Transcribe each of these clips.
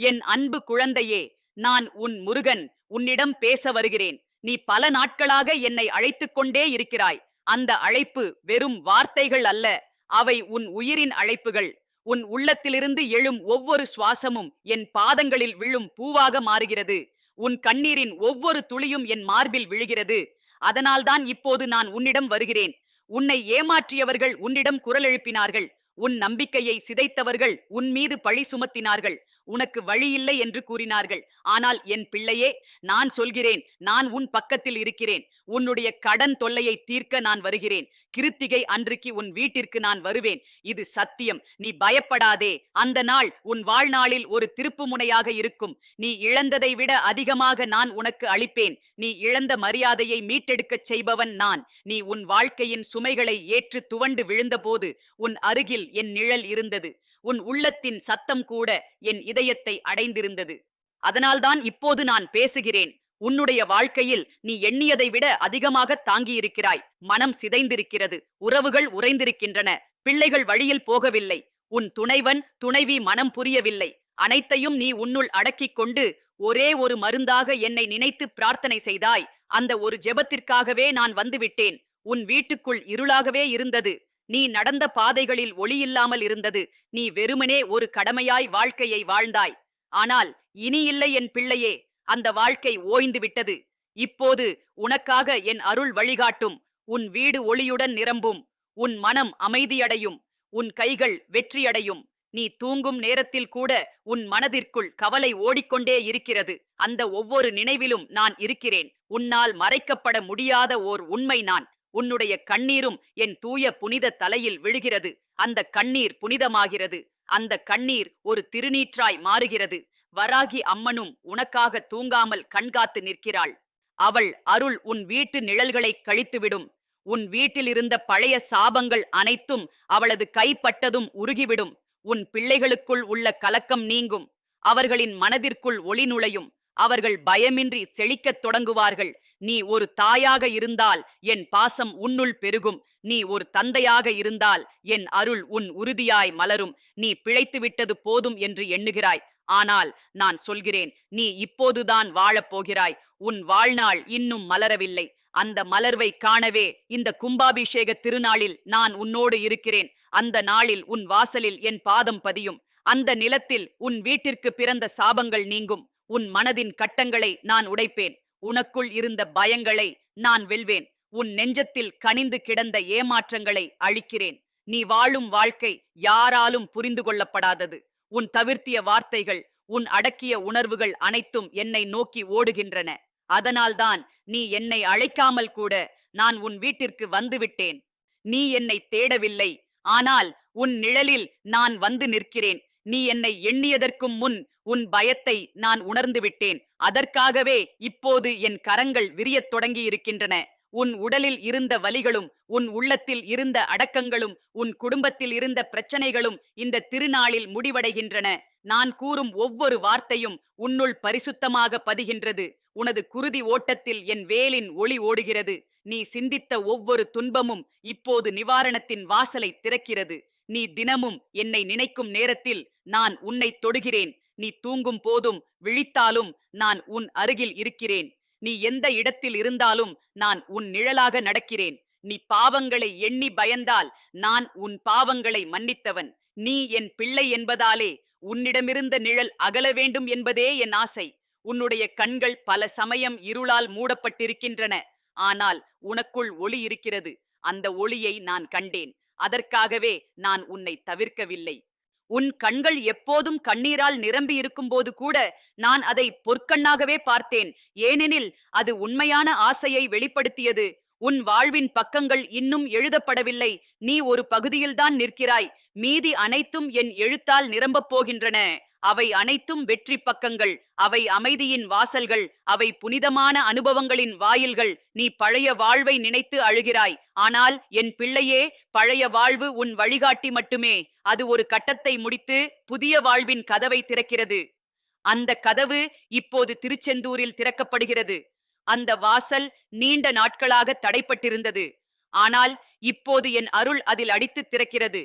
என் அன்பு குழந்தையே நான் உன் முருகன் உன்னிடம் பேச வருகிறேன். நீ பல நாட்களாக என்னை அழைத்துக் கொண்டே இருக்கிறாய். அந்த அழைப்பு வெறும் வார்த்தைகள் அல்ல அவை உன் உயிரின் அழைப்புகள். உன் உள்ளத்திலிருந்து எழும் ஒவ்வொரு சுவாசமும் என் பாதங்களில் விழும் பூவாக மாறுகிறது. உன் கண்ணீரின் ஒவ்வொரு துளியும் என் மார்பில் விழுகிறது. அதனால்தான் இப்போது நான் உன்னிடம் வருகிறேன். உன்னை ஏமாற்றியவர்கள் உன்னிடம் குரல் எழுப்பினார்கள் உன் நம்பிக்கையை சிதைத்தவர்கள் உன் மீது பழி சுமத்தினார்கள். உனக்கு வழி இல்லை என்று கூறினார்கள். ஆனால் என் பிள்ளையே நான் சொல்கிறேன் நான் உன் பக்கத்தில் இருக்கிறேன். உன்னுடைய கடன் தொல்லையை தீர்க்க நான் வருகிறேன். கிருத்திகை அன்றைக்கு உன் வீட்டிற்கு நான் வருவேன். இது சத்தியம். நீ பயப்படாதே. அந்த நாள் உன் வாழ்நாளில் ஒரு திருப்பு முனையாக இருக்கும். நீ இழந்ததை விட அதிகமாக நான் உனக்கு அளிப்பேன். நீ இழந்த மரியாதையை மீட்டெடுக்கச் செய்பவன் நான். நீ உன் வாழ்க்கையின் சுமைகளை ஏற்று துவண்டு விழுந்தபோது உன் அருகில் என் நிழல் இருந்தது. உன் உள்ளத்தின் சத்தம் கூட என் இதயத்தை அடைந்திருந்தது. அதனால்தான் இப்போது நான் பேசுகிறேன். உன்னுடைய வாழ்க்கையில் நீ எண்ணியதை விட அதிகமாக தாங்கியிருக்கிறாய். மனம் சிதைந்திருக்கிறது. உறவுகள் உறைந்திருக்கின்றன. பிள்ளைகள் வழியில் போகவில்லை. உன் துணைவன் துணைவி மனம் புரியவில்லை. அனைத்தையும் நீ உன்னுள் அடக்கிக் கொண்டு ஒரே ஒரு மருந்தாக என்னை நினைத்து பிரார்த்தனை செய்தாய். அந்த ஒரு ஜெபத்திற்காகவே நான் வந்துவிட்டேன். உன் வீட்டுக்குள் இருளாகவே இருந்தது. நீ நடந்த பாதைகளில் ஒளியில்லாமல் இருந்தது. நீ வெறுமனே ஒரு கடமையாய் வாழ்க்கையை வாழ்ந்தாய். ஆனால் இனி இல்லை என் பிள்ளையே அந்த வாழ்க்கை ஓய்ந்து விட்டது. இப்போது உனக்காக என் அருள் வழிகாட்டும். உன் வீடு ஒளியுடன் நிரம்பும். உன் மனம் அமைதியடையும். உன் கைகள் வெற்றியடையும். நீ தூங்கும் நேரத்தில் கூட உன் மனதிற்குள் கவலை ஓடிக்கொண்டே இருக்கிறது. அந்த ஒவ்வொரு நினைவிலும் நான் இருக்கிறேன். உன்னால் மறைக்கப்பட முடியாத ஓர் உண்மை நான். உன்னுடைய கண்ணீரும் என் தூய புனித தலையில் விழுகிறது. அந்த கண்ணீர் புனிதமாகிறது. அந்த கண்ணீர் ஒரு திருநீற்றாய் மாறுகிறது. வராகி அம்மனும் உனக்காக தூங்காமல் கண்காத்து நிற்கிறாள். அவள் அருள் உன் வீட்டு நிழல்களை கழித்துவிடும். உன் வீட்டில் இருந்த பழைய சாபங்கள் அனைத்தும் அவளது கைப்பட்டதும் உருகிவிடும். உன் பிள்ளைகளுக்குள் உள்ள கலக்கம் நீங்கும். அவர்களின் மனதிற்குள் ஒளி நுழையும். அவர்கள் பயமின்றி செழிக்கத் தொடங்குவார்கள். நீ ஒரு தாயாக இருந்தால் என் பாசம் உன்னுள் பெருகும். நீ ஒரு தந்தையாக இருந்தால் என் அருள் உன் உறுதியாய் மலரும். நீ பிழைத்து விட்டது போதும் என்று எண்ணுகிறாய். ஆனால் நான் சொல்கிறேன் நீ இப்போதுதான் வாழப் போகிறாய். உன் வாழ்நாள் இன்னும் மலரவில்லை. அந்த மலர்வை காணவே இந்த கும்பாபிஷேக திருநாளில் நான் உன்னோடு இருக்கிறேன். அந்த நாளில் உன் வாசலில் என் பாதம் பதியும். அந்த நிலத்தில் உன் வீட்டிற்கு பிறந்த சாபங்கள் நீங்கும். உன் மனதின் கட்டங்களை நான் உடைப்பேன். உனக்குள் இருந்த பயங்களை நான் வெல்வேன். உன் நெஞ்சத்தில் கனிந்து கிடந்த ஏமாற்றங்களை அழிக்கிறேன். நீ வாழும் வாழ்க்கை யாராலும் புரிந்து கொள்ளப்படாதது. உன் தவிர்த்திய வார்த்தைகள் உன் அடக்கிய உணர்வுகள் அனைத்தும் என்னை நோக்கி ஓடுகின்றன. அதனால்தான் நீ என்னை அழைக்காமல் கூட நான் உன் வீட்டிற்கு வந்துவிட்டேன். நீ என்னை தேடவில்லை. ஆனால் உன் நிழலில் நான் வந்து நிற்கிறேன். நீ என்னை எண்ணியதற்கும் முன் உன் பயத்தை நான் உணர்ந்து விட்டேன். அதற்காகவே இப்போது என் கரங்கள் விரியத் தொடங்கி இருக்கின்றன உன் உடலில் இருந்த வலிகளும் உன் உள்ளத்தில் இருந்த அடக்கங்களும் உன் குடும்பத்தில் இருந்த பிரச்சனைகளும் இந்த திருநாளில் முடிவடைகின்றன. நான் கூறும் ஒவ்வொரு வார்த்தையும் உன்னுள் பரிசுத்தமாக பதிகின்றது. உனது குருதி ஓட்டத்தில் என் வேலின் ஒளி ஓடுகிறது. நீ சிந்தித்த ஒவ்வொரு துன்பமும் இப்போது நிவாரணத்தின் வாசலை திறக்கிறது. நீ தினமும் என்னை நினைக்கும் நேரத்தில் நான் உன்னை தொடுகிறேன். நீ தூங்கும் போதும் விழித்தாலும் நான் உன் அருகில் இருக்கிறேன். நீ எந்த இடத்தில் இருந்தாலும் நான் உன் நிழலாக நடக்கிறேன். நீ பாவங்களை எண்ணி பயந்தால் நான் உன் பாவங்களை மன்னித்தவன். நீ என் பிள்ளை என்பதாலே உன்னிடமிருந்த நிழல் அகல வேண்டும் என்பதே என் ஆசை. உன்னுடைய கண்கள் பல சமயம் இருளால் மூடப்பட்டிருக்கின்றன. ஆனால் உனக்குள் ஒளி இருக்கிறது. அந்த ஒளியை நான் கண்டேன். அதற்காகவே நான் உன்னை தவிர்க்கவில்லை. உன் கண்கள் எப்போதும் கண்ணீரால் நிரம்பி இருக்கும்போது கூட நான் அதை பொற்கண்ணாகவே பார்த்தேன். ஏனெனில் அது உண்மையான ஆசையை வெளிப்படுத்தியது. உன் வாழ்வின் பக்கங்கள் இன்னும் எழுதப்படவில்லை. நீ ஒரு பகுதியில்தான் நிற்கிறாய். மீதி அனைத்தும் என் எழுத்தால் நிரம்பப் போகின்றன. அவை அனைத்தும் வெற்றி பக்கங்கள். அவை அமைதியின் வாசல்கள். அவை புனிதமான அனுபவங்களின் வாயில்கள். நீ பழைய வாழ்வை நினைத்து அழுகிறாய். ஆனால் என் பிள்ளையே பழைய வாழ்வு உன் வழிகாட்டி மட்டுமே. அது ஒரு கட்டத்தை முடித்து புதிய வாழ்வின் கதவை திறக்கிறது. அந்த கதவு இப்போது திருச்செந்தூரில் திறக்கப்படுகிறது. அந்த வாசல் நீண்ட நாட்களாக தடைப்பட்டிருந்தது. ஆனால் இப்போது என் அருள் அதில் அடித்து திறக்கிறது.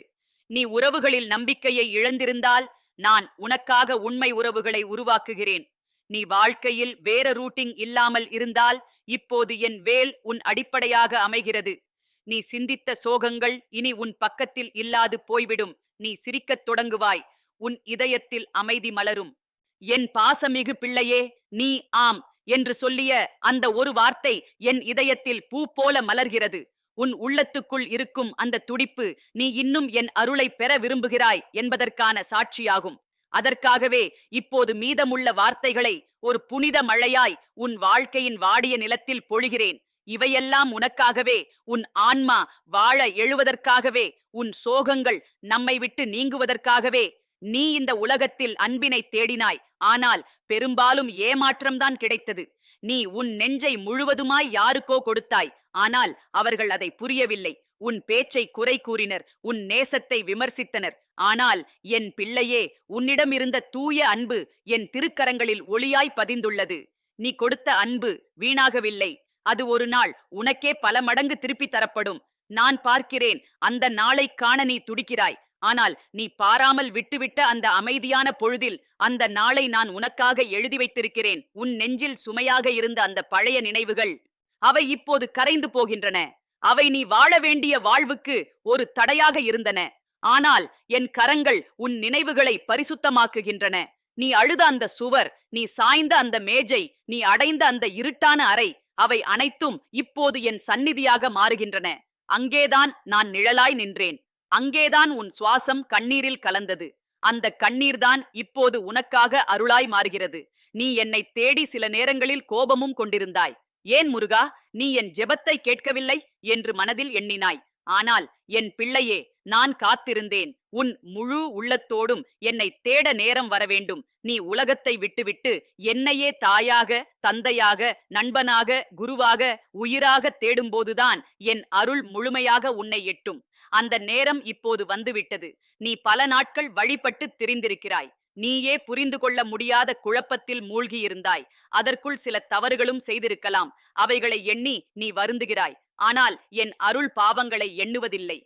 நீ உறவுகளில் நம்பிக்கையை இழந்திருந்தால் நான் உனக்காக உண்மை உறவுகளை உருவாக்குகிறேன். நீ வாழ்க்கையில் வேற ரூட்டிங் இல்லாமல் இருந்தால் இப்போது என் வேல் உன் அடிப்படையாக அமைகிறது. நீ சிந்தித்த சோகங்கள் இனி உன் பக்கத்தில் இல்லாது போய்விடும். நீ சிரிக்கத் தொடங்குவாய். உன் இதயத்தில் அமைதி மலரும். என் பாசமிகு பிள்ளையே நீ ஆம் என்று சொல்லிய அந்த ஒரு வார்த்தை என் இதயத்தில் பூ போல மலர்கிறது. உன் உள்ளத்துக்குள் இருக்கும் அந்த துடிப்பு நீ இன்னும் என் அருளை பெற விரும்புகிறாய் என்பதற்கான சாட்சியாகும். அதற்காகவே இப்போது மீதமுள்ள வார்த்தைகளை ஒரு புனித மழையாய் உன் வாழ்க்கையின் வாடிய நிலத்தில் பொழிகிறேன். இவையெல்லாம் உனக்காகவே உன் ஆன்மா வாழ எழுவதற்காகவே உன் சோகங்கள் நம்மை விட்டு நீங்குவதற்காகவே நீ இந்த உலகத்தில் அன்பினை தேடினாய். ஆனால் பெரும்பாலும் ஏமாற்றம்தான் கிடைத்தது. நீ உன் நெஞ்சை முழுவதுமாய் யாருக்கோ கொடுத்தாய். ஆனால் அவர்கள் அதை புரியவில்லை. உன் பேச்சை குறை கூறினர் உன் நேசத்தை விமர்சித்தனர். ஆனால் என் பிள்ளையே உன்னிடம் இருந்த தூய அன்பு என் திருக்கரங்களில் ஒளியாய் பதிந்துள்ளது. நீ கொடுத்த அன்பு வீணாகவில்லை. அது ஒரு நாள் உனக்கே பல மடங்கு திருப்பி தரப்படும். நான் பார்க்கிறேன் அந்த நாளை காண நீ துடிக்கிறாய். ஆனால் நீ பாராமல் விட்டுவிட்ட அந்த அமைதியான பொழுதில் அந்த நாளை நான் உனக்காக எழுதி வைத்திருக்கிறேன். உன் நெஞ்சில் சுமையாக இருந்த அந்த பழைய நினைவுகள். அவை இப்போது கரைந்து போகின்றன. அவை நீ வாழ வேண்டிய வாழ்வுக்கு ஒரு தடையாக இருந்தன. ஆனால் என் கரங்கள் உன் நினைவுகளை பரிசுத்தமாக்குகின்றன. நீ அழுத அந்த சுவர் நீ சாய்ந்த அந்த மேஜை நீ அடைந்த அந்த இருட்டான அறை அவை அனைத்தும் இப்போது என் சந்நிதியாக மாறுகின்றன. அங்கேதான் நான் நிழலாய் நின்றேன். அங்கேதான் உன் சுவாசம் கண்ணீரில் கலந்தது. அந்த கண்ணீர்தான் இப்போது உனக்காக அருளாய் மாறுகிறது. நீ என்னை தேடி சில நேரங்களில் கோபமும் கொண்டிருந்தாய். ஏன் முருகா நீ என் ஜெபத்தை கேட்கவில்லை? என்று மனதில் எண்ணினாய். ஆனால் என் பிள்ளையே நான் காத்திருந்தேன். உன் முழு உள்ளத்தோடும் என்னை தேட நேரம் வர வேண்டும். நீ உலகத்தை விட்டுவிட்டு என்னையே தாயாக தந்தையாக நண்பனாக குருவாக உயிராக தேடும்போதுதான் என் அருள் முழுமையாக உன்னை எட்டும். அந்த நேரம் இப்போது வந்துவிட்டது. நீ பல நாட்கள் வழிபட்டு திரிந்திருக்கிறாய். நீயே புரிந்து கொள்ள முடியாத குழப்பத்தில் மூழ்கியிருந்தாய். அதற்குள் சில தவறுகளும் செய்திருக்கலாம். அவைகளை எண்ணி நீ வருந்துகிறாய். ஆனால் என் அருள் பாவங்களை எண்ணுவதில்லை.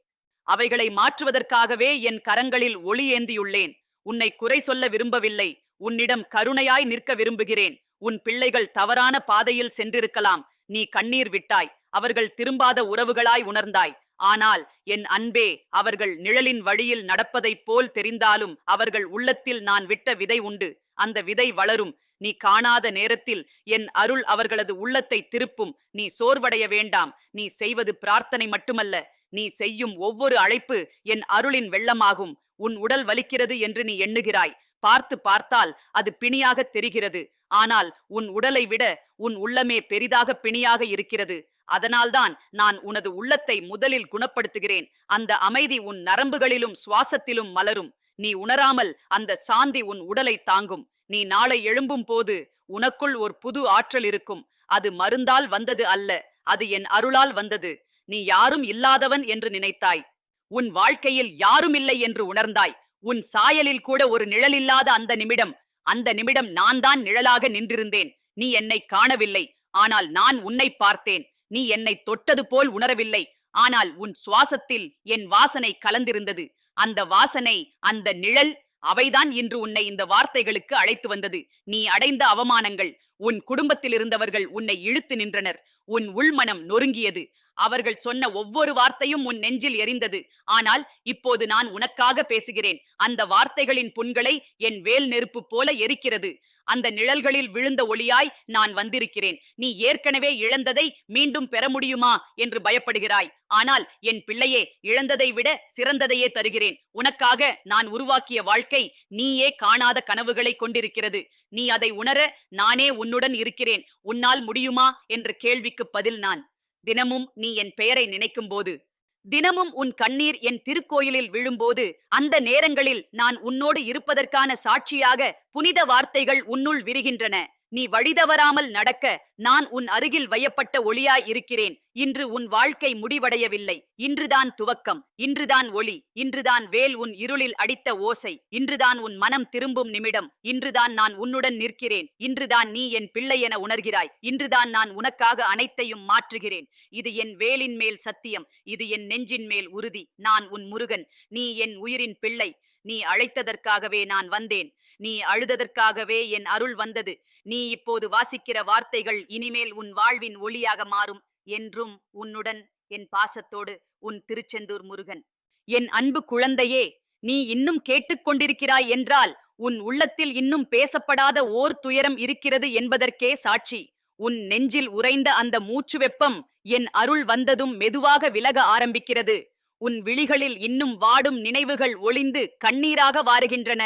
அவைகளை மாற்றுவதற்காகவே என் கரங்களில் ஒளி ஏந்தியுள்ளேன். உன்னை குறை சொல்ல விரும்பவில்லை. உன்னிடம் கருணையாய் நிற்க விரும்புகிறேன். உன் பிள்ளைகள் தவறான பாதையில் சென்றிருக்கலாம். நீ கண்ணீர் விட்டாய். அவர்கள் திரும்பாத உறவுகளாய் உணர்ந்தாய். ஆனால் என் அன்பே அவர்கள் நிழலின் வழியில் நடப்பதைப் போல் தெரிந்தாலும் அவர்கள் உள்ளத்தில் நான் விட்ட விதை உண்டு. அந்த விதை வளரும். நீ காணாத நேரத்தில் என் அருள் அவர்களது உள்ளத்தை திருப்பும். நீ சோர்வடைய வேண்டாம். நீ செய்வது பிரார்த்தனை மட்டுமல்ல. நீ செய்யும் ஒவ்வொரு அழைப்பு என் அருளின் வெள்ளமாகும். உன் உடல் வலிக்கிறது என்று நீ எண்ணுகிறாய். பார்த்து பார்த்தால் அது பிணியாக தெரிகிறது. ஆனால் உன் உடலை விட உன் உள்ளமே பெரிதாக பிணியாக இருக்கிறது. அதனால்தான் நான் உனது உள்ளத்தை முதலில் குணப்படுத்துகிறேன். அந்த அமைதி உன் நரம்புகளிலும் சுவாசத்திலும் மலரும். நீ உணராமல் அந்த சாந்தி உன் உடலை தாங்கும். நீ நாளை எழும்பும் போது உனக்குள் ஒரு புது ஆற்றல் இருக்கும். அது மருந்தால் வந்தது அல்ல அது என் அருளால் வந்தது. நீ யாரும் இல்லாதவன் என்று நினைத்தாய். உன் வாழ்க்கையில் யாரும் இல்லை என்று உணர்ந்தாய். உன் சாயலில் கூட ஒரு நிழலில்லாத அந்த நிமிடம் அந்த நிமிடம் நான் தான் நிழலாக நின்றிருந்தேன். நீ என்னை காணவில்லை ஆனால் நான் உன்னை பார்த்தேன். நீ என்னை தொட்டது போல் உணரவில்லை. ஆனால் உன் சுவாசத்தில் என் வாசனை கலந்திருந்தது. அந்த வாசனை அந்த நிழல் அவைதான் இன்று உன்னை இந்த வார்த்தைகளுக்கு அழைத்து வந்தது. நீ அடைந்த அவமானங்கள் உன் குடும்பத்தில் இருந்தவர்கள் உன்னை இழுத்து நின்றனர். உன் உள்மனம் நொறுங்கியது. அவர்கள் சொன்ன ஒவ்வொரு வார்த்தையும் உன் நெஞ்சில் எரிந்தது. ஆனால் இப்போது நான் உனக்காக பேசுகிறேன். அந்த வார்த்தைகளின் புண்களை என் வேல் நெருப்பு போல எரிக்கிறது. அந்த நிழல்களில் விழுந்த ஒளியாய் நான் வந்திருக்கிறேன். நீ ஏற்கனவே இழந்ததை மீண்டும் பெற முடியுமா? என்று பயப்படுகிறாய். ஆனால் என் பிள்ளையே இழந்ததை விட சிறந்ததையே தருகிறேன். உனக்காக நான் உருவாக்கிய வாழ்க்கை நீயே காணாத கனவுகளை கொண்டிருக்கிறது. நீ அதை உணர நானே உன்னுடன் இருக்கிறேன். உன்னால் முடியுமா? என்ற கேள்விக்கு பதில் நான். தினமும் நீ என் பெயரை நினைக்கும் போது தினமும் உன் கண்ணீர் என் திருக்கோயிலில் விழும்போது அந்த நேரங்களில் நான் உன்னோடு இருப்பதற்கான சாட்சியாக புனித வார்த்தைகள் உன்னுள் விரிகின்றன. நீ வழிதவறாமல் நடக்க நான் உன் அருகில் வையப்பட்ட ஒளியாய் இருக்கிறேன். இன்று உன் வாழ்க்கை முடிவடையவில்லை. இன்றுதான் துவக்கம். இன்றுதான் ஒளி. இன்றுதான் வேல் உன் இருளில் அடித்த ஓசை. இன்றுதான் உன் மனம் திரும்பும் நிமிடம். இன்றுதான் நான் உன்னுடன் நிற்கிறேன். இன்றுதான் நீ என் பிள்ளை என உணர்கிறாய். இன்றுதான் நான் உனக்காக அனைத்தையும் மாற்றுகிறேன். இது என் வேலின் மேல் சத்தியம். இது என் நெஞ்சின் மேல் உறுதி. நான் உன் முருகன். நீ என் உயிரின் பிள்ளை. நீ அழைத்ததற்காகவே நான் வந்தேன். நீ அழுததற்காகவே என் அருள் வந்தது. நீ இப்போது வாசிக்கிற வார்த்தைகள் இனிமேல் உன் வாழ்வின் ஒளியாக மாறும் என்றும் உன்னுடன் என் பாசத்தோடு உன் திருச்செந்தூர் முருகன். என் அன்பு குழந்தையே நீ இன்னும் கேட்டுக்கொண்டிருக்கிறாய் என்றால் உன் உள்ளத்தில் இன்னும் பேசப்படாத ஓர் துயரம் இருக்கிறது என்பதற்கே சாட்சி. உன் நெஞ்சில் உறைந்த அந்த மூச்சு வெப்பம் என் அருள் வந்ததும் மெதுவாக விலக ஆரம்பிக்கிறது. உன் விழிகளில் இன்னும் வாடும் நினைவுகள் ஒளிந்து கண்ணீராக வாருகின்றன.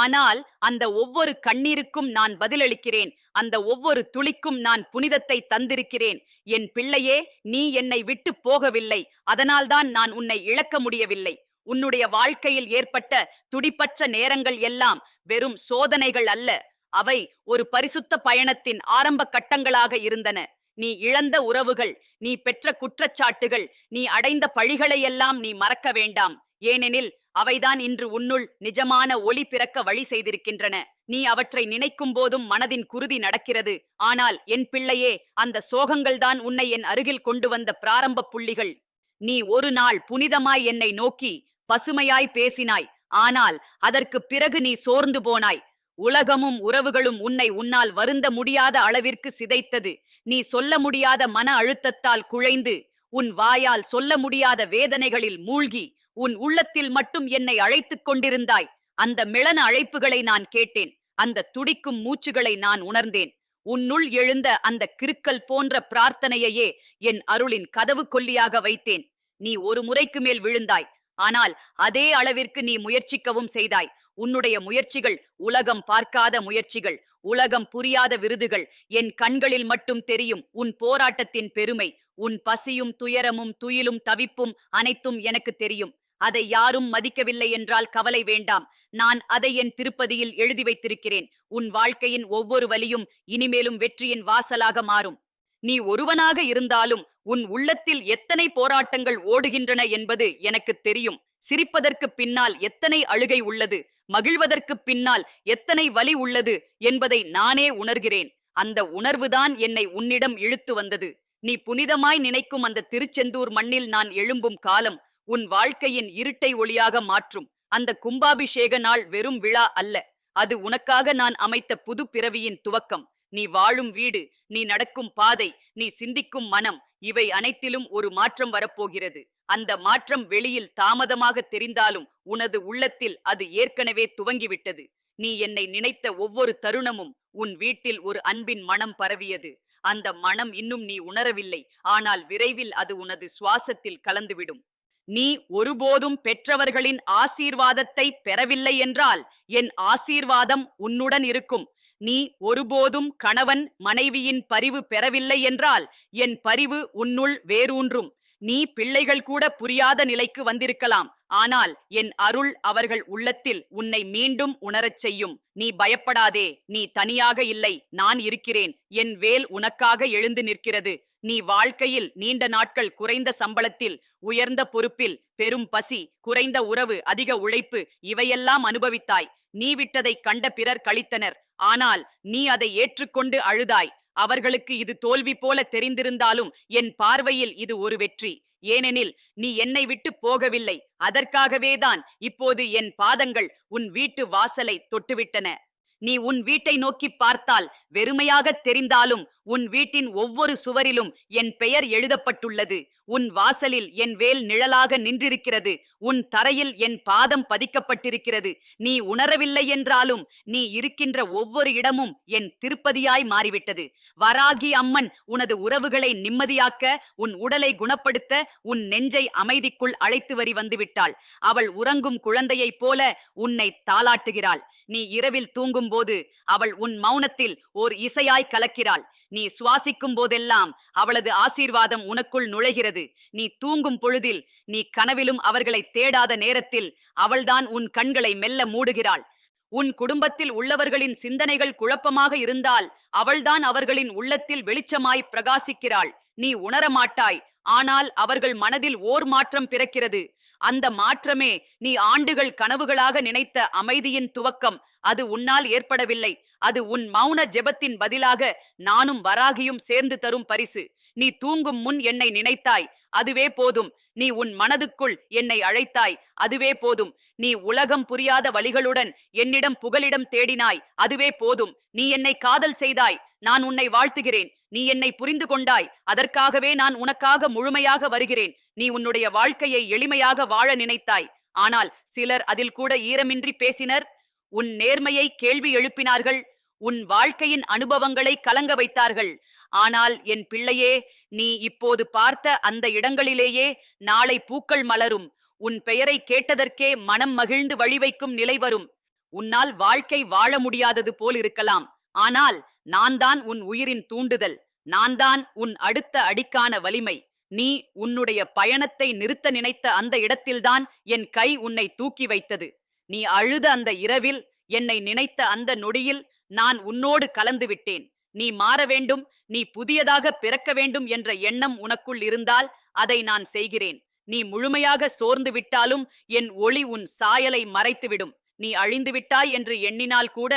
ஆனால் அந்த ஒவ்வொரு கண்ணீருக்கும் நான் பதிலளிக்கிறேன். அந்த ஒவ்வொரு துளிக்கும் நான் புனிதத்தை தந்திருக்கிறேன். என் பிள்ளையே நீ என்னை விட்டு போகவில்லை. அதனால்தான் நான் உன்னை இழக்க முடியவில்லை. உன்னுடைய வாழ்க்கையில் ஏற்பட்ட துடிப்பற்ற நேரங்கள் எல்லாம் வெறும் சோதனைகள் அல்ல. அவை ஒரு பரிசுத்த பயணத்தின் ஆரம்ப கட்டங்களாக இருந்தன. நீ இழந்த உறவுகள் நீ பெற்ற குற்றச்சாட்டுகள் நீ அடைந்த பழிகளையெல்லாம் நீ மறக்க வேண்டாம். ஏனெனில் அவைதான் இன்று உன்னுள் நிஜமான ஒளி பிறக்க வழி செய்திருக்கின்றன. நீ அவற்றை நினைக்கும் போதும் மனதின் குருதி நடக்கிறது. ஆனால் என் பிள்ளையே அந்த சோகங்கள்தான் உன்னை என் அருகில் கொண்டு வந்த பிராரம்ப புள்ளிகள். நீ ஒரு நாள் புனிதமாய் என்னை நோக்கி பசுமையாய் பேசினாய். ஆனால் அதற்கு பிறகு நீ சோர்ந்து போனாய். உலகமும் உறவுகளும் உன்னை உன்னால் வருந்த முடியாத அளவிற்கு சிதைத்தது. நீ சொல்ல முடியாத மன அழுத்தத்தால் குழைந்து உன் வாயால் சொல்ல முடியாத வேதனைகளில் மூழ்கி உன் உள்ளத்தில் மட்டும் என்னை அழைத்துக் கொண்டிருந்தாய். அந்த மிளன அழைப்புகளை நான் கேட்டேன். அந்த துடிக்கும் மூச்சுகளை நான் உணர்ந்தேன். உன்னுள் எழுந்த அந்த கிருக்கல் போன்ற பிரார்த்தனையையே என் அருளின் கதவு கொல்லியாக வைத்தேன். நீ ஒரு முறைக்கு மேல் விழுந்தாய். ஆனால் அதே அளவிற்கு நீ முயற்சிக்கவும் செய்தாய். உன்னுடைய முயற்சிகள் உலகம் பார்க்காத முயற்சிகள் உலகம் புரியாத விருதுகள். என் கண்களில் மட்டும் தெரியும் உன் போராட்டத்தின் பெருமை. உன் பசியும் துயரமும் துயிலும் தவிப்பும் அனைத்தும் எனக்கு தெரியும். அதை யாரும் மதிக்கவில்லை என்றால் கவலை வேண்டாம். நான் அதை என் திருப்பதியில் எழுதி வைத்திருக்கிறேன். உன் வாழ்க்கையின் ஒவ்வொரு வலியும் இனிமேலும் வெற்றியின் வாசலாக மாறும். நீ ஒருவனாக இருந்தாலும் உன் உள்ளத்தில் எத்தனை போராட்டங்கள் ஓடுகின்றன என்பது எனக்கு தெரியும். சிரிப்பதற்கு பின்னால் எத்தனை அழுகை உள்ளது? மகிழ்வதற்கு பின்னால் எத்தனை வலி உள்ளது என்பதை நானே உணர்கிறேன். அந்த உணர்வுதான் என்னை உன்னிடம் இழுத்து வந்தது. நீ புனிதமாய் நினைக்கும் அந்த திருச்செந்தூர் மண்ணில் நான் எழும்பும் காலம் உன் வாழ்க்கையின் இருட்டை ஒளியாக மாற்றும். அந்த கும்பாபிஷேக நாள் வெறும் விழா அல்ல. அது உனக்காக நான் அமைத்த புது பிறவியின் துவக்கம். நீ வாழும் வீடு நீ நடக்கும் பாதை நீ சிந்திக்கும் மனம் இவை அனைத்திலும் ஒரு மாற்றம் வரப்போகிறது. அந்த மாற்றம் வெளியில் தாமதமாக தெரிந்தாலும் உனது உள்ளத்தில் அது ஏற்கனவே துவங்கிவிட்டது. நீ என்னை நினைத்த ஒவ்வொரு தருணமும் உன் வீட்டில் ஒரு அன்பின் மனம் பரவியது. அந்த மனம் இன்னும் நீ உணரவில்லை. ஆனால் விரைவில் அது உனது சுவாசத்தில் கலந்துவிடும். நீ ஒருபோதும் பெற்றவர்களின் ஆசீர்வாதத்தை பெறவில்லை என்றால் என் ஆசீர்வாதம் உன்னுடன் இருக்கும். நீ ஒருபோதும் கணவன் மனைவியின் பரிவு பெறவில்லை என்றால் என் பரிவு உன்னுள் வேரூன்றும். நீ பிள்ளைகள் கூட புரியாத நிலைக்கு வந்திருக்கலாம். ஆனால் என் அருள் அவர்கள் உள்ளத்தில் உன்னை மீண்டும் உணரச் செய்யும். நீ பயப்படாதே. நீ தனியாக இல்லை. நான் இருக்கிறேன். என் வேல் உனக்காக எழுந்து நிற்கிறது. நீ வாழ்க்கையில் நீண்ட நாட்கள் குறைந்த சம்பளத்தில் உயர்ந்த பொறுப்பில் பெரும் பசி குறைந்த உறவு அதிக உழைப்பு இவையெல்லாம் அனுபவித்தாய். நீ விட்டதை கண்ட பிறர் கழித்தனர். ஆனால் நீ அதை ஏற்றுக்கொண்டு அழுதாய். அவர்களுக்கு இது தோல்வி போல தெரிந்திருந்தாலும் என் பார்வையில் இது ஒரு வெற்றி. ஏனெனில் நீ என்னை விட்டு போகவில்லை. அதற்காகவேதான் இப்போது என் பாதங்கள் உன் வீட்டு வாசலை தொட்டுவிட்டன. நீ உன் வீட்டை நோக்கி பார்த்தால் வெறுமையாக தெரிந்தாலும் உன் வீட்டின் ஒவ்வொரு சுவரிலும் என் பெயர் எழுதப்பட்டுள்ளது. உன் வாசலில் என் வேல் நிழலாக நின்றிருக்கிறது. உன் தரையில் என் பாதம் பதிக்கப்பட்டிருக்கிறது. நீ உணரவில்லை என்றாலும் நீ இருக்கின்ற ஒவ்வொரு இடமும் என் திருப்பதியாய் மாறிவிட்டது. வராகி அம்மன் உனது உறவுகளை நிம்மதியாக்க உன் உடலை குணப்படுத்த உன் நெஞ்சை அமைதிக்குள் அழைத்து வரி வந்துவிட்டாள். அவள் உறங்கும் குழந்தையைப் போல உன்னை தாளாட்டுகிறாள். நீ இரவில் தூங்கும் போது அவள் உன் மௌனத்தில் ஓர் இசையாய் கலக்கிறாள். நீ சுவாசிக்கும் போதெல்லாம் அவளது ஆசீர்வாதம் உனக்குள் நுழைகிறது. நீ தூங்கும் பொழுதில் நீ கனவிலும் அவர்களை தேடாத நேரத்தில் அவள்தான் உன் கண்களை மெல்ல மூடுகிறாள். உன் குடும்பத்தில் உள்ளவர்களின் சிந்தனைகள் குழப்பமாக இருந்தால் அவள்தான் அவர்களின் உள்ளத்தில் வெளிச்சமாய் பிரகாசிக்கிறாள். நீ உணரமாட்டாய். ஆனால் அவர்கள் மனதில் ஓர் மாற்றம் பிறக்கிறது. அந்த மாற்றமே நீ ஆண்டுகள் கனவுகளாக நினைத்த அமைதியின் துவக்கம். அது உன்னால் ஏற்படவில்லை. அது உன் மௌன ஜெபத்தின் பதிலாக நானும் வராகியும் சேர்ந்து தரும் பரிசு. நீ தூங்கும் முன் என்னை நினைத்தாய். அதுவே போதும். நீ உன் மனதுக்குள் என்னை அழைத்தாய். அதுவே போதும். நீ உலகம் புரியாத வழிகளுடன் என்னிடம் புகலிடம் தேடினாய். அதுவே போதும். நீ என்னை காதல் செய்தாய். நான் உன்னை வாழ்த்துகிறேன். நீ என்னை புரிந்து கொண்டாய். அதற்காகவே நான் உனக்காக முழுமையாக வருகிறேன். நீ உன்னுடைய வாழ்க்கையை எளிமையாக வாழ நினைத்தாய். ஆனால் சிலர் அதில் கூட ஈரமின்றி பேசினர். உன் நேர்மையை கேள்வி எழுப்பினார்கள். உன் வாழ்க்கையின் அனுபவங்களை கலங்க வைத்தார்கள். ஆனால் என் பிள்ளையே நீ இப்போது பார்த்த அந்த இடங்களிலேயே நாளை பூக்கள் மலரும். உன் பெயரை கேட்டதற்கே மனம் மகிழ்ந்து வழிவைக்கும் நிலை வரும். உன்னால் வாழ்க்கை வாழ முடியாதது போல் இருக்கலாம். ஆனால் நான் தான் உன் உயிரின் தூண்டுதல். நான் தான் உன் அடுத்த அடிக்கான வலிமை. நீ உன்னுடைய பயணத்தை நிறுத்த நினைத்த அந்த இடத்தில்தான் என் கை உன்னை தூக்கி வைத்தது. நீ அழுத அந்த இரவில் என்னை நினைத்த அந்த நொடியில் நான் உன்னோடு கலந்து விட்டேன். நீ மாற வேண்டும் நீ புதியதாக பிறக்க வேண்டும் என்ற எண்ணம் உனக்குள் இருந்தால் அதை நான் செய்கிறேன். நீ முழுமையாக சோர்ந்து விட்டாலும் என் ஒளி உன் சாயலை மறைத்துவிடும். நீ அழிந்து விட்டாய் என்று எண்ணினால் கூட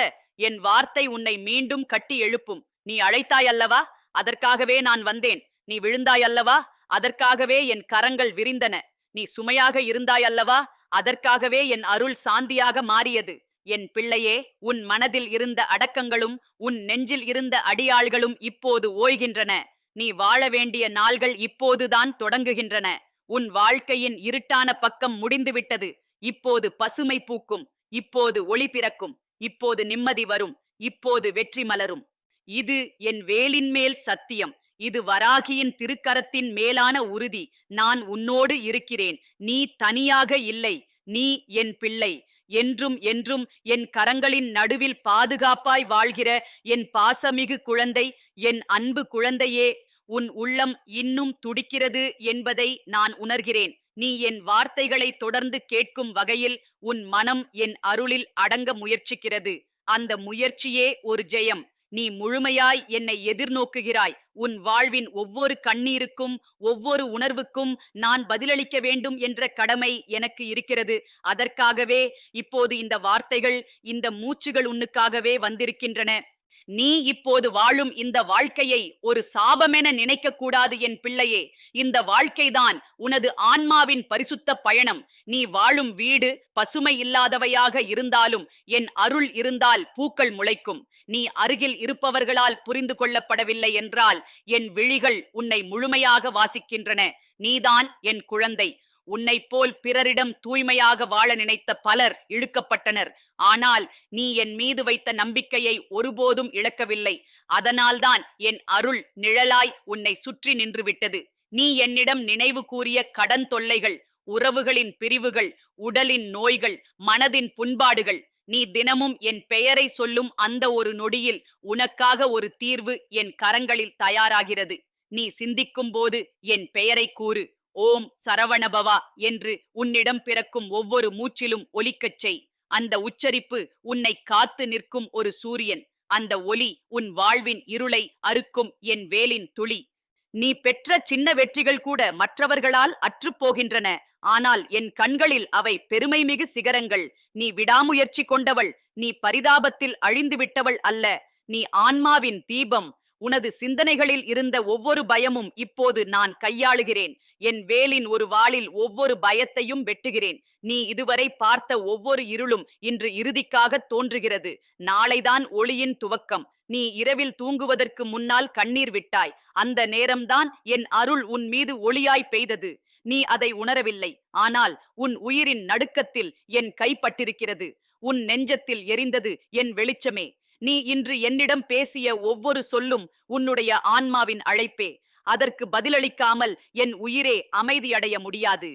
என் வார்த்தை உன்னை மீண்டும் கட்டி எழுப்பும். நீ அழைத்தாய் அல்லவா? அதற்காகவே நான் வந்தேன். நீ விழுந்தாய் அல்லவா? அதற்காகவே என் கரங்கள் விரிந்தன. நீ சுமையாக இருந்தாய் அல்லவா? அதற்காகவே என் அருள் சாந்தியாக மாறியது. என் பிள்ளையே உன் மனதில் இருந்த அடக்கங்களும் உன் நெஞ்சில் இருந்த அடியாள்களும் இப்போது ஓய்கின்றன. நீ வாழ வேண்டிய நாள்கள் இப்போதுதான் தொடங்குகின்றன. உன் வாழ்க்கையின் இருட்டான பக்கம் முடிந்துவிட்டது. இப்போது பசுமை பூக்கும். இப்போது ஒளி பிறக்கும். இப்போது நிம்மதி வரும். இப்போது வெற்றி மலரும். இது என் வேலின் மேல் சத்தியம். இது வராகியின் திருக்கரத்தின் மேலான உறுதி. நான் உன்னோடு இருக்கிறேன். நீ தனியாக இல்லை. நீ என் பிள்ளை. என்றும் என்றும் என் கரங்களின் நடுவில் பாதுகாப்பாய் வாழ்கிற என் பாசமிகு குழந்தை என் அன்பு குழந்தையே உன் உள்ளம் இன்னும் துடிக்கிறது என்பதை நான் உணர்கிறேன். நீ என் வார்த்தைகளை தொடர்ந்து கேட்கும் வகையில் உன் மனம் என் அருளில் அடங்க முயற்சிக்கிறது. அந்த முயற்சியே ஒரு ஜெயம். நீ முழுமையாய் என்னை எதிர்நோக்குகிறாய். உன் வாழ்வின் ஒவ்வொரு கண்ணீருக்கும் ஒவ்வொரு உணர்வுக்கும் நான் பதிலளிக்க வேண்டும் என்ற கடமை எனக்கு இருக்கிறது. அதற்காகவே இப்போது இந்த வார்த்தைகள் இந்த மூச்சுகள் உன்னுக்காகவே வந்திருக்கின்றன. நீ இப்போது வாழும் இந்த வாழ்க்கையை ஒரு சாபமென நினைக்க கூடாது என் பிள்ளையே. இந்த வாழ்க்கைதான் உனது ஆன்மாவின் பரிசுத்த பயணம். நீ வாழும் வீடு பசுமை இல்லாதவையாக இருந்தாலும் என் அருள் இருந்தால் பூக்கள் முளைக்கும். நீ அருகில் இருப்பவர்களால் புரிந்து கொள்ளப்படவில்லை என்றால் என் விழிகள் உன்னை முழுமையாக வாசிக்கின்றன. நீதான் என் குழந்தை. உன்னைப் போல் பிறரிடம் தூய்மையாக வாழ நினைத்த பலர் இழுக்கப்பட்டனர். ஆனால் நீ என் மீது வைத்த நம்பிக்கையை ஒருபோதும் இழக்கவில்லை. அதனால்தான் என் அருள் நிழலாய் உன்னை சுற்றி நின்றுவிட்டது. நீ என்னிடம் நினைவு கூறிய கடன் தொல்லைகள் உறவுகளின் பிரிவுகள் உடலின் நோய்கள் மனதின் புண்பாடுகள் நீ தினமும் என் பெயரை சொல்லும் அந்த ஒரு நொடியில் உனக்காக ஒரு தீர்வு என் கரங்களில் தயாராகிறது. நீ சிந்திக்கும் போது என் பெயரை கூறு. ஓம் சரவணபவா என்று உன்னிடம் பிறக்கும் ஒவ்வொரு மூச்சிலும் ஒலிக்கச் செய். அந்த உச்சரிப்பு உன்னை காத்து நிற்கும் ஒரு சூரியன். அந்த ஒலி உன் வாழ்வின் இருளை அறுக்கும் என் வேலின் துளி. நீ பெற்ற சின்ன வெற்றிகள் கூட மற்றவர்களால் அற்றுப் போகின்றன. ஆனால் என் கண்களில் அவை பெருமை மிகு சிகரங்கள். நீ விடாமுயற்சி கொண்டவள். நீ பரிதாபத்தில் அழிந்து விட்டவள் அல்ல. நீ ஆன்மாவின் தீபம். உனது சிந்தனைகளில் இருந்த ஒவ்வொரு பயமும் இப்போது நான் கையாளுகிறேன். என் வேலின் ஒரு வாளில் ஒவ்வொரு பயத்தையும் வெட்டுகிறேன். நீ இதுவரை பார்த்த ஒவ்வொரு இருளும் இன்று இறுதிக்காக தோன்றுகிறது. நாளைதான் ஒளியின் துவக்கம். நீ இரவில் தூங்குவதற்கு முன்னால் கண்ணீர் விட்டாய். அந்த நேரம்தான் என் அருள் உன் மீது ஒளியாய் பெய்தது. நீ அதை உணரவில்லை. ஆனால் உன் உயிரின் நடுக்கத்தில் என் கைப்பட்டிருக்கிறது உன் நெஞ்சத்தில் எரிந்தது என் வெளிச்சமே. நீ இன்று என்னிடம் பேசிய ஒவ்வொரு சொல்லும் உன்னுடைய ஆன்மாவின் அழைப்பே. அதற்கு பதிலளிக்காமல் என் உயிரே அமைதியடைய முடியாது.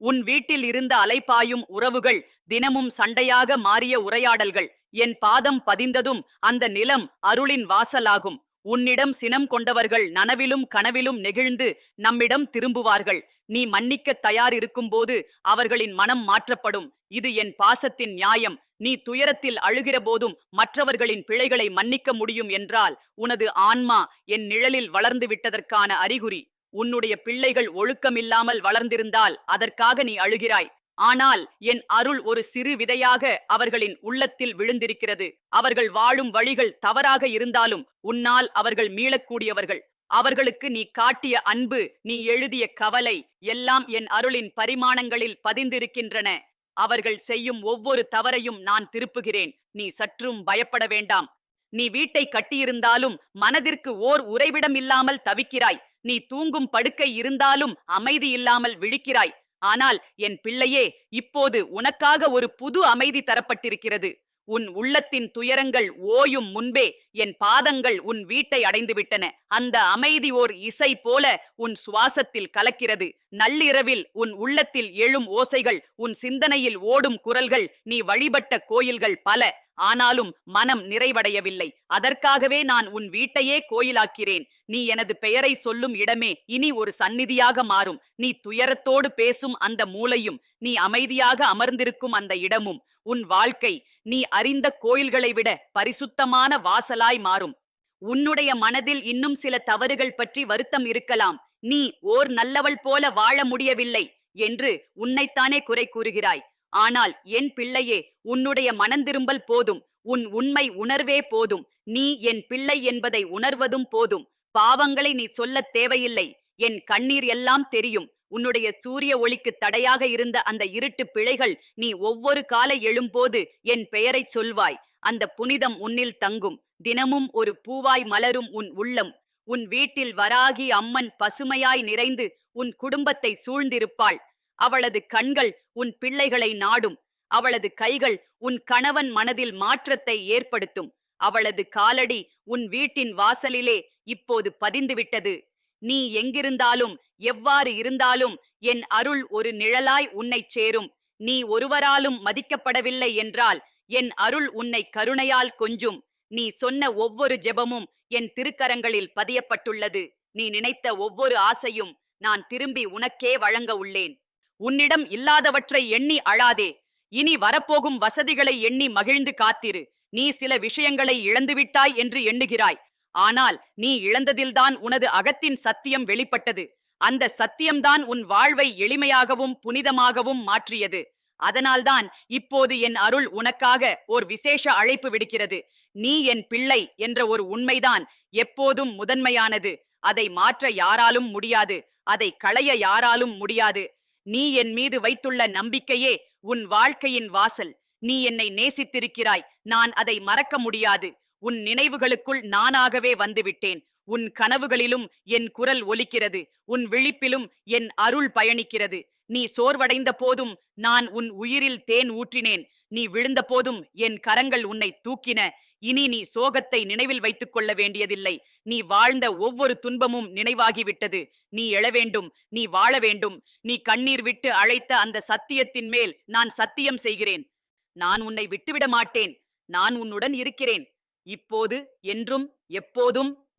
உன் வீட்டில் இருந்த அலைப்பாயும் உறவுகள் தினமும் சண்டையாக மாறிய உரையாடல்கள் என் பாதம் பதிந்ததும் அந்த நிலம் அருளின் வாசலாகும். உன்னிடம் சினம் கொண்டவர்கள் நனவிலும் கனவிலும் நெகிழ்ந்து நம்மிடம் திரும்புவார்கள். நீ மன்னிக்க தயார் இருக்கும்போது அவர்களின் மனம் மாற்றப்படும். இது என் பாசத்தின் நியாயம். நீ துயரத்தில் அழுகிற போதும் மற்றவர்களின் பிழைகளை மன்னிக்க முடியும் என்றால் உனது ஆன்மா என் நிழலில் வளர்ந்து விட்டதற்கான அறிகுறி. உன்னுடைய பிள்ளைகள் ஒழுக்கமில்லாமல் வளர்ந்திருந்தால் அதற்காக நீ அழுகிறாய். ஆனால் என் அருள் ஒரு சிறு விதையாக அவர்களின் உள்ளத்தில் விழுந்திருக்கிறது. அவர்கள் வாழும் வழிகள் தவறாக இருந்தாலும் உன்னால் அவர்கள் மீளக்கூடியவர்கள். அவர்களுக்கு நீ காட்டிய அன்பு நீ எழுதிய கவலை எல்லாம் என் அருளின் பரிமாணங்களில் பதிந்திருக்கின்றன. அவர்கள் செய்யும் ஒவ்வொரு தவறையும் நான் திருப்புகிறேன். நீ சற்றும் பயப்பட வேண்டாம். நீ வீட்டை கட்டியிருந்தாலும் மனதிற்கு ஓர் உறைவிடம் இல்லாமல் தவிக்கிறாய். நீ தூங்கும் படுக்கை இருந்தாலும் அமைதி இல்லாமல் விழிக்கிறாய். ஆனால் என் பிள்ளையே இப்போது உனக்காக ஒரு புது அமைதி தரப்பட்டிருக்கிறது. உன் உள்ளத்தின் துயரங்கள் ஓயும் முன்பே என் பாதங்கள் உன் வீட்டை அடைந்துவிட்டன. அந்த அமைதி ஓர் இசை போல உன் சுவாசத்தில் கலக்கிறது. நள்ளிரவில் உன் உள்ளத்தில் எழும் ஓசைகள் உன் சிந்தனையில் ஓடும் குரல்கள் நீ வழிபட்ட கோயில்கள் பல. ஆனாலும் மனம் நிறைவடையவில்லை. அதற்காகவே நான் உன் வீட்டையே கோயிலாக்கிறேன். நீ எனது பெயரை சொல்லும் இடமே இனி ஒரு சந்நிதியாக மாறும். நீ துயரத்தோடு பேசும் அந்த மூலையும் நீ அமைதியாக அமர்ந்திருக்கும் அந்த இடமும். உன் வாழ்க்கை நீ அறிந்த கோயில்களை விட பரிசுத்தமான வாசலாய் மாறும். உன்னுடைய மனதில் இன்னும் சில தவறுகள் பற்றி வருத்தம் இருக்கலாம். நீ ஓர் நல்லவள் போல வாழ முடியவில்லை என்று உன்னைத்தானே குறை கூறுகிறாய். ஆனால் என் பிள்ளையே உன்னுடைய மனந்திரும்பல் போதும். உன் உண்மை உணர்வே போதும். நீ என் பிள்ளை என்பதை உணர்வதும் போதும். பாவங்களை நீ சொல்லத் தேவையில்லை. என் கண்ணீர் எல்லாம் தெரியும். உன்னுடைய சூரிய ஒளிக்கு தடையாக இருந்த அந்த இருட்டு பிழைகள் நீ ஒவ்வொரு காலை எழும்போது என் பெயரைச் சொல்வாய். அந்த புனிதம் உன்னில் தங்கும். தினமும் ஒரு பூவாய் மலரும் உன் உள்ளம். உன் வீட்டில் வராகி அம்மன் பசுமையாய் நிறைந்து உன் குடும்பத்தை சூழ்ந்திருப்பாள். அவளது கண்கள் உன் பிள்ளைகளை நாடும். அவளது கைகள் உன் கணவன் மனதில் மாற்றத்தை ஏற்படுத்தும். அவளது காலடி உன் வீட்டின் வாசலிலே இப்போது பதிந்துவிட்டது. நீ எங்கிருந்தாலும் எவ்வாறு இருந்தாலும் என் அருள் ஒரு நிழலாய் உன்னைச் சேரும். நீ ஒருவராலும் மதிக்கப்படவில்லை என்றால் என் அருள் உன்னை கருணையால் கொஞ்சும். நீ சொன்ன ஒவ்வொரு ஜெபமும் என் திருக்கரங்களில் பதியப்பட்டுள்ளது. நீ நினைத்த ஒவ்வொரு ஆசையும் நான் திரும்பி உனக்கே வழங்க உள்ளேன். உன்னிடம் இல்லாதவற்றை எண்ணி அழாதே. இனி வரப்போகும் வசதிகளை எண்ணி மகிழ்ந்து காத்திரு. நீ சில விஷயங்களை இழந்துவிட்டாய் என்று எண்ணுகிறாய். ஆனால் நீ இழந்ததில்தான் உனது அகத்தின் சத்தியம் வெளிப்பட்டது. அந்த சத்தியம்தான் உன் வாழ்வை எளிமையாகவும் புனிதமாகவும் மாற்றியது. அதனால்தான் இப்போது என் அருள் உனக்காக ஓர் விசேஷ அழைப்பு விடுக்கிறது. நீ என் பிள்ளை என்ற ஒரு உண்மைதான் எப்போதும் முதன்மையானது. அதை மாற்ற யாராலும் முடியாது. அதை களைய யாராலும் முடியாது. நீ என் மீது வைத்துள்ள நம்பிக்கையே உன் வாழ்க்கையின் வாசல். நீ என்னை நேசித்திருக்கிறாய். நான் அதை மறக்க முடியாது. உன் நினைவுகளுக்குள் நானாகவே வந்துவிட்டேன். உன் கனவுகளிலும் என் குரல் ஒலிக்கிறது. உன் விழிப்பிலும் என் அருள் பயணிக்கிறது. நீ சோர்வடைந்த போதும் நான் உன் உயிரில் தேன் ஊற்றினேன். நீ விழுந்த போதும் என் கரங்கள் உன்னை தூக்கின. இனி நீ சோகத்தை நினைவில் வைத்துக் கொள்ள வேண்டியதில்லை. நீ வாழ்ந்த ஒவ்வொரு துன்பமும் நினைவாகிவிட்டது. நீ எழ வேண்டும் நீ வாழ வேண்டும். நீ கண்ணீர் விட்டு அழைத்த அந்த சத்தியத்தின் மேல் நான் சத்தியம் செய்கிறேன். நான் உன்னை விட்டுவிட மாட்டேன். நான் உன்னுடன் இருக்கிறேன். இப்போது என்றும் எப்போதும்